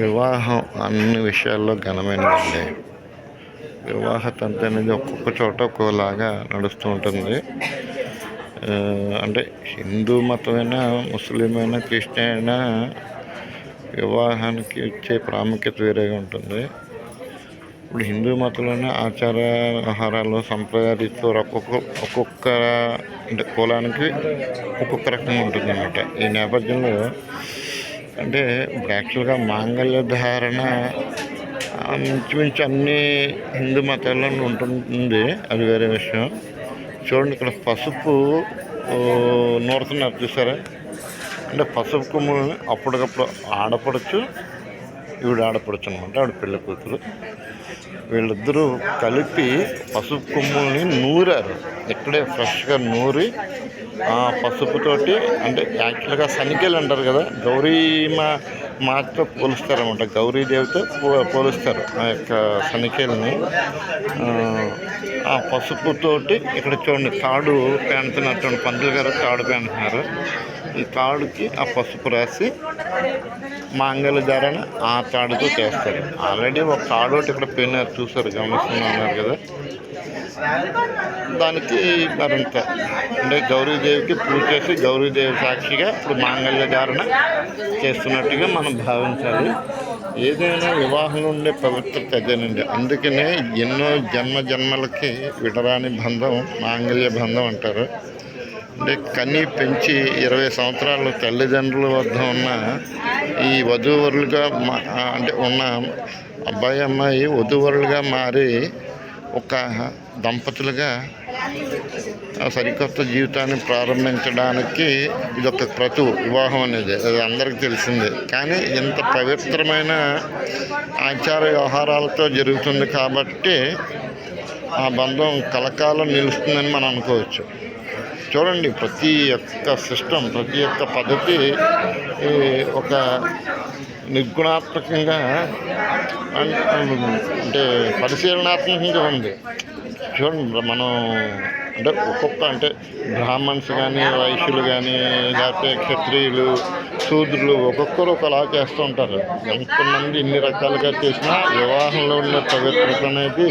వివాహం అన్ని విషయాల్లో ఘనమైనదండి వివాహ తంత అనేది ఒక్కొక్క చోట ఒక్కోలాగా నడుస్తూ ఉంటుంది. అంటే హిందూ మతమైనా ముస్లిం అయినా క్రిస్టియన్ అయినా వివాహానికి ఇచ్చే ప్రాముఖ్యత వేరేగా ఉంటుంది. ఇప్పుడు హిందూ మతంలోనే ఆచార ఆహారాలు సంప్రదాయ రీతిలో ఒక్కొక్క ఒక్కొక్క అంటే కులానికి ఒక్కొక్క రకంగా ఉంటుంది అన్నమాట ఈ నేపథ్యంలో అంటే ఇప్పుడు యాక్చువల్గా మాంగళ్య ధారణ మించి మించి అన్ని హిందూ మతాల్లో ఉంటుంది అది వేరే విషయం. చూడండి ఇక్కడ పసుపు నూరుతున్నారు చూసారా? అంటే పసుపు కొమ్ములని అప్పటికప్పుడు ఆడపడచ్చు ఈవిడ ఆడపడచ్చు అనమాట ఆవిడ పెళ్ళి కూతురు వీళ్ళిద్దరూ కలిపి పసుపు కొమ్ముల్ని నూరారు. ఇక్కడే ఫ్రెష్గా నూరి ఆ పసుపుతోటి అంటే యాక్చువల్గా సనికెలు అంటారు కదా గౌరీమ మాతో పోలుస్తారనమాట గౌరీదేవితో పో పోలుస్తారు ఆ యొక్క శనికేలని ఆ పసుపుతోటి ఇక్కడ చూడండి తాడు పేనుతున్నారు చూడండి పంతులు గారు తాడు పేనుతున్నారు ఈ తాడుకి ఆ పసుపు రాసి మాంగళ్య ధారణ ఆ తాడుతో చేస్తారు. ఆల్రెడీ ఒక తాడు ఒకటి ఇక్కడ పోయినారు చూసారు గమనిస్తున్నారు కదా. దానికి మరింత. అంటే గౌరీదేవికి పూజ చేసి గౌరీదేవి సాక్షిగా ఇప్పుడు మాంగళ్య ధారణ చేస్తున్నట్టుగా మనం భావించాలి. ఏదైనా వివాహంలో ఉండే పవిత్రత అదేనండి. అందుకనే ఎన్నో జన్మ జన్మలకి విడరాని బంధం మాంగళ్య బంధం అంటారు. అంటే కని పెంచి ఇరవై సంవత్సరాలు తల్లిదండ్రుల వద్ద ఉన్న ఈ వధూవరులుగా మా అంటే ఉన్న అబ్బాయి అమ్మాయి వధూవరులుగా మారి ఒక దంపతులుగా ఆ సరికొత్త జీవితాన్ని ప్రారంభించడానికి ఇది ఒక క్రతువు వివాహం అనేది. అది అందరికీ తెలిసిందే. కానీ ఇంత పవిత్రమైన ఆచార వ్యవహారాలతో జరుగుతుంది కాబట్టి ఆ బంధం కలకాలం నిలుస్తుందని మనం అనుకోవచ్చు. చూడండి ప్రతి ఒక్క సిస్టమ్ ప్రతి ఒక్క పద్ధతి ఒక నిర్గుణాత్మకంగా అంటే పరిశీలనాత్మకంగా ఉంది. చూడండి మనం అంటే ఒక్కొక్క అంటే బ్రాహ్మణ్స్ కానీ వైశ్యులు కానీ లేకపోతే క్షత్రియులు శూద్రులు ఒక్కొక్కరు ఒకలా చేస్తూ ఉంటారు. ఎంతమంది ఇన్ని రకాలుగా చేసినా వివాహంలో ఉన్న పవిత్రత అనేది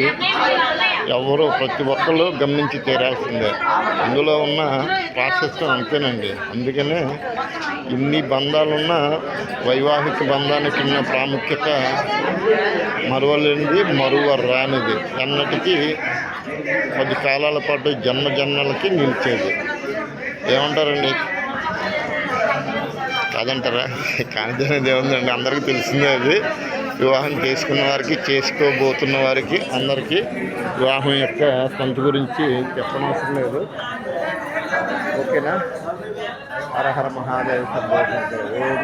ఎవరు ప్రతి ఒక్కళ్ళు గమనించి తీరాల్సిందే అందులో ఉన్న ప్రాసెస్ అంతేనండి. అందుకనే ఇన్ని బంధాలున్న వైవాహిక బంధానికి ఉన్న ప్రాముఖ్యత మరువలేనిది మరువ రానిది అన్నటికీ పది కాలాల పాటు జన్మ జన్మలకి నిలిచేది. ఏమంటారండి? కాదంటారా? కానిదేనేది ఏముందండి? అందరికీ తెలిసిందే అది. వివాహం చేసుకున్న వారికి చేసుకోబోతున్న వారికి అందరికీ వివాహం యొక్క తంతు గురించి చెప్పనవసరం లేదు. ఓకేనా? హరహర మహాదేవ సంతోషం ఓం